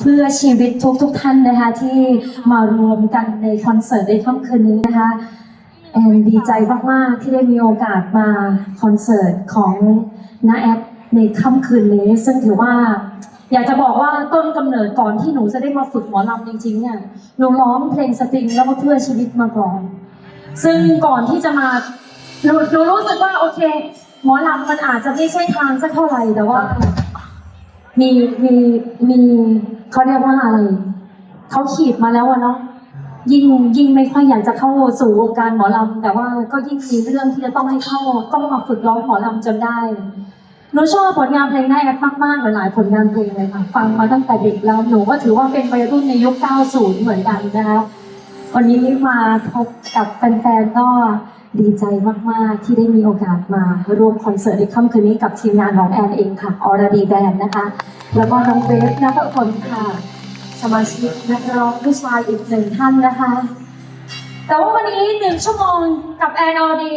เพื่อชีวิตทุกทุกท่านนะคะที่มารวมกันในคอนเสิร์ตในค่ำคืนนี้นะคะแอนดีใจมากๆที่ได้มีโอกาสมาคอนเสิร์ตของน้าแอดในค่ำคืนนี้ ซึ่งถือว่าอยากจะบอกว่าต้นกำเนิดก่อนที่หนูจะได้มาฝึกหมอลำจริงๆเนี่ยหนูร้องเพลงสตริงแล้วก็เพื่อชีวิตมาก่อน ซึ่งก่อนที่จะมาหนูหนูรู้สึกว่าโอเค หมอลำมันอาจจะไม่ใช่ทางสักเท่าไหร่แต่ว่า มีมีมี เขาเรียกว่าอะไรเขาขีดมาแล้วอะเนาะยิ่งยิ่งไม่ค่อยอยากจะเข้าสู่วงการหมอลำแต่ว่าก็ยิ่งมีเรื่องที่จะต้องให้เข้าต้องมาฝึกร้องหมอลำจนได้หนูชอบผลงานเพลงแรกมากๆหลายๆผลงานเพลงเลยค่ะฟังมาตั้งแต่เด็กแล้วหนูก็ถือว่าเป็นวัยรุ่นในยุค 90 เหมือนกันนะคะวันนี้มาพบกับแฟนๆก็ดีใจมากๆ ที่ได้มีโอกาสมาร่วมคอนเสิร์ตในค่ำคืนนี้กับทีมงานของแอนเองค่ะออร์ดีแบนนะคะ แล้วก็น้องเบสนักพลค่ะ สมาชิกนักร้องผู้ชายอีกหนึ่งท่านนะคะ แต่ว่าวันนี้หนึ่งชั่วโมงกับแอนออดี